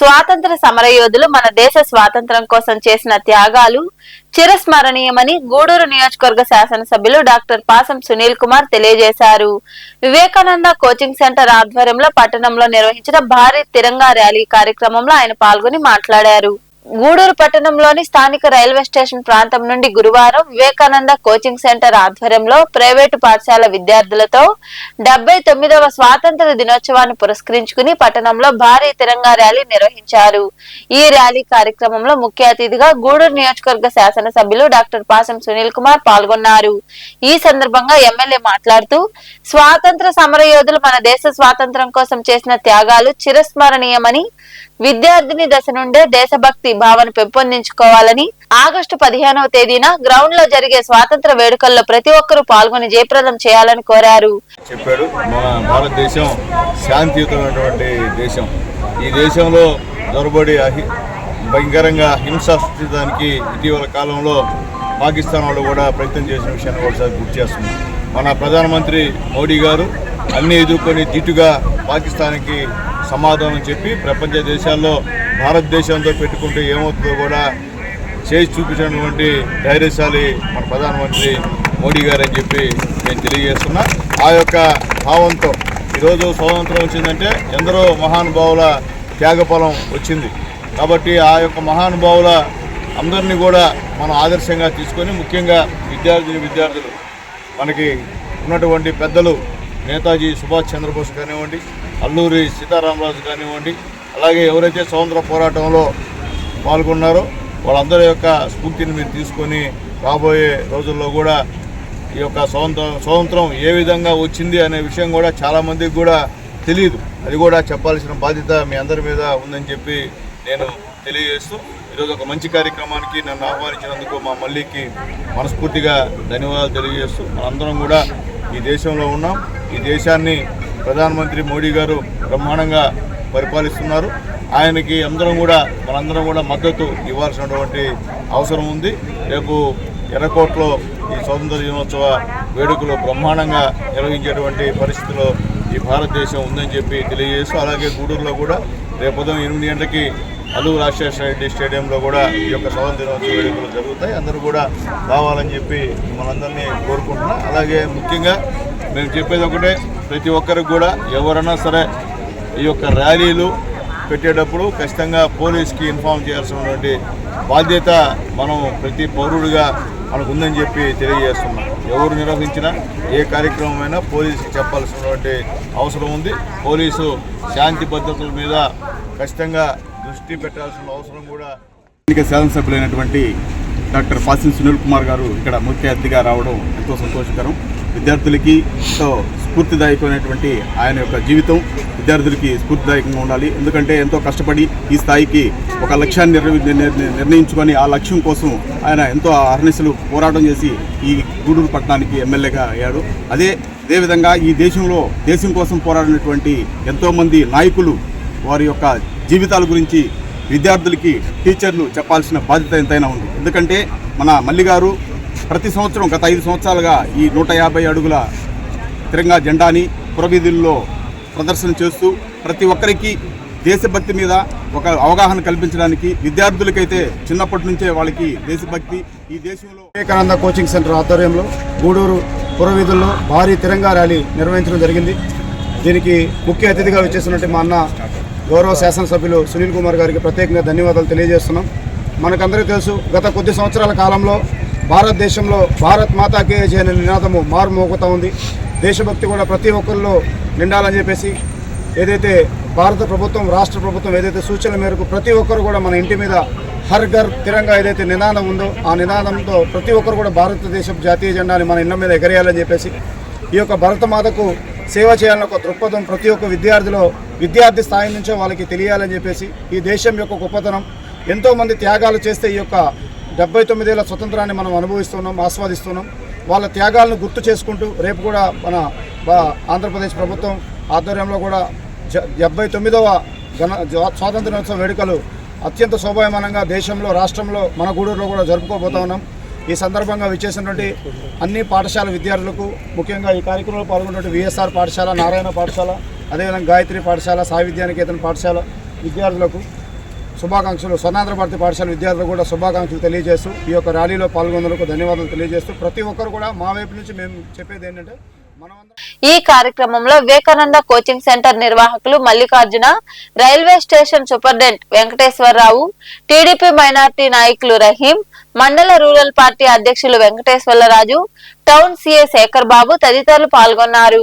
స్వాతంత్ర సమరయోధులు మన దేశ స్వాతంత్రం కోసం చేసిన త్యాగాలు చిరస్మరణీయమని గూడూరు నియోజకవర్గ శాసనసభ్యులు డాక్టర్ పాసం సునీల్ కుమార్ తెలియజేశారు. వివేకానంద కోచింగ్ సెంటర్ ఆధ్వర్యంలో పట్టణంలో నిర్వహించిన భారీ తిరంగా ర్యాలీ కార్యక్రమంలో ఆయన పాల్గొని మాట్లాడారు. గూడూరు పట్టణంలోని స్థానిక రైల్వే స్టేషన్ ప్రాంతం నుండి గురువారం వివేకానంద కోచింగ్ సెంటర్ ఆధ్వర్యంలో ప్రైవేటు పాఠశాల విద్యార్థులతో డెబ్బై తొమ్మిదవ స్వాతంత్ర దినోత్సవాన్ని పురస్కరించుకుని పట్టణంలో భారీ తిరంగా ర్యాలీ నిర్వహించారు. ఈ ర్యాలీ కార్యక్రమంలో ముఖ్య అతిథిగా గూడూరు నియోజకవర్గ శాసనసభ్యులు డాక్టర్ పాసం సునీల్ కుమార్ పాల్గొన్నారు. ఈ సందర్భంగా ఎమ్మెల్యే మాట్లాడుతూ స్వాతంత్ర సమరయోధులు మన దేశ స్వాతంత్రం కోసం చేసిన త్యాగాలు చిరస్మరణీయమని విద్యార్థిని దశ నుండే దేశభక్తి భావన పెంపొందించుకోవాలని ఆగస్టు పదిహేనవ తేదీన గ్రౌండ్లో జరిగే స్వాతంత్ర వేడుకల్లో ప్రతి ఒక్కరూ పాల్గొని జయప్రదం చేయాలని కోరారు. చెప్పాడు మన భారతదేశం శాంతియుతమైనటువంటి దేశం. ఈ దేశంలో దొరబడి అహి భయంకరంగా హింస సృష్టించడానికి ఇటీవల కాలంలో పాకిస్తాన్ వాళ్ళు కూడా ప్రయత్నం చేసిన విషయాన్ని ఒకసారి గుర్తు చేస్తుంది మన ప్రధానమంత్రి మోడీ గారు అన్ని ఎదుర్కొని దిట్టుగా పాకిస్తాన్కి సమాధానం చెప్పి ప్రపంచ దేశాల్లో భారతదేశంతో పెట్టుకుంటే ఏమవుతుందో కూడా చేసి చూపించినటువంటి ధైర్యశాలి మన ప్రధానమంత్రి మోడీ గారు అని చెప్పి నేను తెలియజేస్తున్నా. ఆ యొక్క భావంతో ఈరోజు స్వాతంత్రం వచ్చిందంటే ఎందరో మహానుభావుల త్యాగఫలం వచ్చింది. కాబట్టి ఆ యొక్క మహానుభావుల అందరినీ కూడా మనం ఆదర్శంగా తీసుకొని ముఖ్యంగా విద్యార్థిని విద్యార్థులు మనకి ఉన్నటువంటి పెద్దలు నేతాజీ సుభాష్ చంద్రబోస్ కానివ్వండి అల్లూరి సీతారామరాజు కానివ్వండి అలాగే ఎవరైతే స్వతంత్ర పోరాటంలో పాల్గొన్నారో వాళ్ళందరి యొక్క స్ఫూర్తిని మీరు తీసుకొని రాబోయే రోజుల్లో కూడా ఈ యొక్క స్వతంత్రం స్వతంత్రం ఏ విధంగా వచ్చింది అనే విషయం కూడా చాలామందికి కూడా తెలియదు అది కూడా చెప్పాల్సిన బాధ్యత మీ అందరి మీద ఉందని చెప్పి నేను తెలియజేస్తూ ఈరోజు ఒక మంచి కార్యక్రమానికి నన్ను ఆహ్వానించినందుకు మా మల్లికి మనస్ఫూర్తిగా ధన్యవాదాలు తెలియజేస్తూ మనందరం కూడా ఈ దేశంలో ఉన్నాం. ఈ దేశాన్ని ప్రధానమంత్రి మోడీ గారు బ్రహ్మాండంగా పరిపాలిస్తున్నారు. ఆయనకి అందరం కూడా మనందరం కూడా మద్దతు ఇవ్వాల్సినటువంటి అవసరం ఉంది. రేపు ఎర్రకోట్లో ఈ స్వాతంత్ర దినోత్సవ వేడుకలు బ్రహ్మాండంగా నిర్వహించేటువంటి పరిస్థితిలో ఈ భారతదేశం ఉందని చెప్పి తెలియజేస్తూ అలాగే గూడూరులో కూడా రేపు ఉదయం ఎనిమిది గంటలకి అల్లు రాజశేఖర రెడ్డి స్టేడియంలో కూడా ఈ యొక్క స్వాతంత్ర దినోత్సవ వేడుకలు జరుగుతాయి. అందరూ కూడా రావాలని చెప్పి మనందరినీ కోరుకుంటున్నా. అలాగే ముఖ్యంగా మేము చెప్పేది ఒకటే ప్రతి ఒక్కరికి కూడా ఎవరైనా సరే ఈ యొక్క ర్యాలీలు పెట్టేటప్పుడు ఖచ్చితంగా పోలీస్కి ఇన్ఫామ్ చేయాల్సినటువంటి బాధ్యత మనం ప్రతి పౌరుడిగా మనకు ఉందని చెప్పి తెలియజేస్తున్నాం. ఎవరు నిర్వహించినా ఏ కార్యక్రమమైనా పోలీసుకి చెప్పాల్సినటువంటి అవసరం ఉంది. పోలీసు శాంతి భద్రతల మీద ఖచ్చితంగా దృష్టి పెట్టాల్సిన అవసరం కూడా ఎన్నిక శాసనసభ్యులైనటువంటి డాక్టర్ పాసిన్ సునీల్ కుమార్ గారు ఇక్కడ ముఖ్య అతిథిగా రావడం ఎంతో సంతోషకరం. విద్యార్థులకి ఎంతో స్ఫూర్తిదాయకమైనటువంటి ఆయన యొక్క జీవితం విద్యార్థులకి స్ఫూర్తిదాయకంగా ఉండాలి. ఎందుకంటే ఎంతో కష్టపడి ఈ స్థాయికి ఒక లక్ష్యాన్ని నిర్- నిర్ణయించుకొని ఆ లక్ష్యం కోసం ఆయన ఎంతో అహర్నిశలు పోరాటం చేసి ఈ గూడూరు పట్టణానికి ఎమ్మెల్యేగా అయ్యాడు. అదే అదేవిధంగా ఈ దేశంలో దేశం కోసం పోరాడినటువంటి ఎంతోమంది నాయకులు వారి యొక్క జీవితాల గురించి విద్యార్థులకి టీచర్లు చెప్పాల్సిన బాధ్యత ఎంతైనా ఉంది. ఎందుకంటే మన మల్లి గారు ప్రతి సంవత్సరం గత ఐదు సంవత్సరాలుగా ఈ నూట యాభై అడుగుల తిరంగా జెండాని పురవీధుల్లో ప్రదర్శన చేస్తూ ప్రతి ఒక్కరికి దేశభక్తి మీద ఒక అవగాహన కల్పించడానికి విద్యార్థులకైతే చిన్నప్పటి నుంచే వాళ్ళకి దేశభక్తి ఈ దేశంలో వివేకానంద కోచింగ్ సెంటర్ ఆధ్వర్యంలో గూడూరు పురవీధుల్లో భారీ తిరంగా ర్యాలీ నిర్వహించడం జరిగింది. దీనికి ముఖ్య అతిథిగా వచ్చేసినట్టు మా అన్న గౌరవ శాసనసభ్యులు సునీల్ కుమార్ గారికి ప్రత్యేకంగా ధన్యవాదాలు తెలియజేస్తున్నాం. మనకందరికీ తెలుసు గత కొద్ది సంవత్సరాల కాలంలో భారతదేశంలో భారత్ మాతాకే చేయని నినాదము మారుమోగుతూ ఉంది. దేశభక్తి కూడా ప్రతి ఒక్కరిలో నిండాలని చెప్పేసి ఏదైతే భారత ప్రభుత్వం రాష్ట్ర ప్రభుత్వం ఏదైతే సూచనల మేరకు ప్రతి ఒక్కరు కూడా మన ఇంటి మీద హర్ ఘర్ తిరంగా ఏదైతే నినాదం ఉందో ఆ నినాదంతో ప్రతి ఒక్కరు కూడా భారతదేశం జాతీయ జెండాని మన ఇళ్ళ మీద ఎగరేయాలని చెప్పేసి ఈ యొక్క భరతమాతకు సేవ చేయాలని ఒక దృక్పథం ప్రతి ఒక్క విద్యార్థిలో విద్యార్థి స్థాయి నుంచే వాళ్ళకి తెలియాలని చెప్పేసి ఈ దేశం యొక్క గొప్పతనం ఎంతోమంది త్యాగాలు చేస్తే ఈ యొక్క డెబ్బై తొమ్మిదేళ్ళ స్వతంత్రాన్ని మనం అనుభవిస్తున్నాం ఆస్వాదిస్తున్నాం. వాళ్ళ త్యాగాలను గుర్తు చేసుకుంటూ రేపు కూడా మన ఆంధ్రప్రదేశ్ ప్రభుత్వం ఆధ్వర్యంలో కూడా జ- డెబ్బై తొమ్మిదవ గణ స్వాతంత్ర దినోత్సవ వేడుకలు అత్యంత శోభాయమానంగా దేశంలో రాష్ట్రంలో మన గూడూరులో కూడా జరుపుకోబోతా ఉన్నాం. ఈ సందర్భంగా విచ్చేసినటువంటి అన్ని పాఠశాల విద్యార్థులకు ముఖ్యంగా ఈ కార్యక్రమంలో పాల్గొన్నటువంటి విఎస్ఆర్ పాఠశాల నారాయణ పాఠశాల అదేవిధంగా గాయత్రి పాఠశాల సావిధ్యానికేతన పాఠశాల విద్యార్థులకు శుభాకాంక్షలు. స్వర్ణాంధ్ర భారతి పాఠశాల విద్యార్థులు కూడా శుభాకాంక్షలు తెలియజేస్తూ ఈ యొక్క ర్యాలీలో పాల్గొన్నందుకు ధన్యవాదాలు తెలియజేస్తూ ప్రతి ఒక్కరు కూడా మా వైపు నుంచి మేము చెప్పేది ఏంటంటే ఈ కార్యక్రమంలో వివేకానంద కోచింగ్ సెంటర్ నిర్వాహకులు Mallikarjuna railway station superintendent Venkateswararao TDP minority నాయకులు రహీం మండల రూరల్ పార్టీ అధ్యక్షులు వెంకటేశ్వరరాజు టౌన్ సిఏ శేఖర్ బాబు తదితరులు పాల్గొన్నారు.